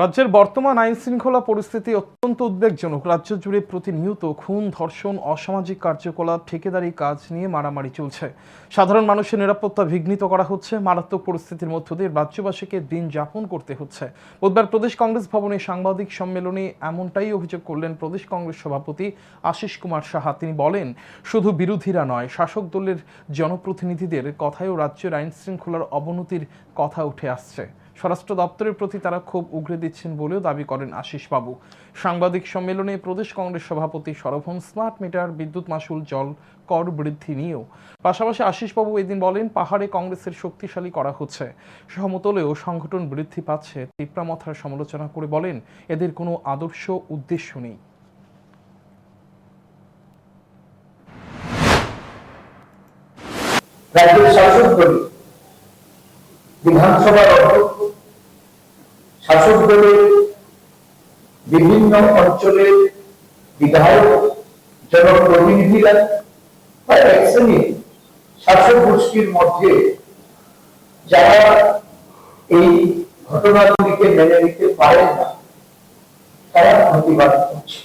রাজ্যের বর্তমান আইন শৃঙ্খলা পরিস্থিতি অত্যন্ত উদ্বেগজনক। রাজ্য জুড়ে প্রতিনিয়ত খুন, ধর্ষণ, অসামাজিক কার্যকলাপ, ঠিকাদারি কাজ নিয়ে মারামারি চলছে। সাধারণ মানুষের নিরাপত্তা বিঘ্নিত করা হচ্ছে। মারাত্মক পরিস্থিতির মধ্য দিয়ে রাজ্যবাসীকে দিন যাপন করতে হচ্ছে। বুধবার প্রদেশ কংগ্রেস ভবনে সাংবাদিক সম্মেলনে এমনটাই অভিযোগ করলেন প্রদেশ কংগ্রেস সভাপতি আশিস কুমার সাহা। তিনি বলেন, শুধু বিরোধীরা নয়, শাসক দলের জনপ্রতিনিধিদের কথায়ও রাজ্যের আইন শৃঙ্খলার অবনতির কথা উঠে আসছে। স্বরাষ্ট্র দপ্তরের প্রতি তারা খুব উগরে দিচ্ছেন বলেও দাবি করেন আশিস বাবু সাংবাদিক সম্মেলনে প্রদেশ কংগ্রেস সভাপতি সরভন স্মার্ট মিটার, বিদ্যুৎ মাসুল জল কর বৃদ্ধি নিয়েও। পাশাপাশি আশিস বাবু এদিন বলেন, পাহাড়ে কংগ্রেসের শক্তিশালী করা হচ্ছে। সমতলেও সংগঠন বৃদ্ধি পাচ্ছে তিপ্রামথার সমালোচনা করে বলেন, এদের কোনো আদর্শ উদ্দেশ্য নেই। রাজ্যের শাসক বিধানসভার অধ্যক্ষ শাসক দলের বিভিন্ন অঞ্চলের বিধায়ক, জনপ্রতিনিধিরা বা এক শ্রেণির শাসক গোষ্ঠীর মধ্যে যারা এই ঘটনাগুলিকে মেনে নিতে পারেন না, তারা প্রতিবাদ করছে।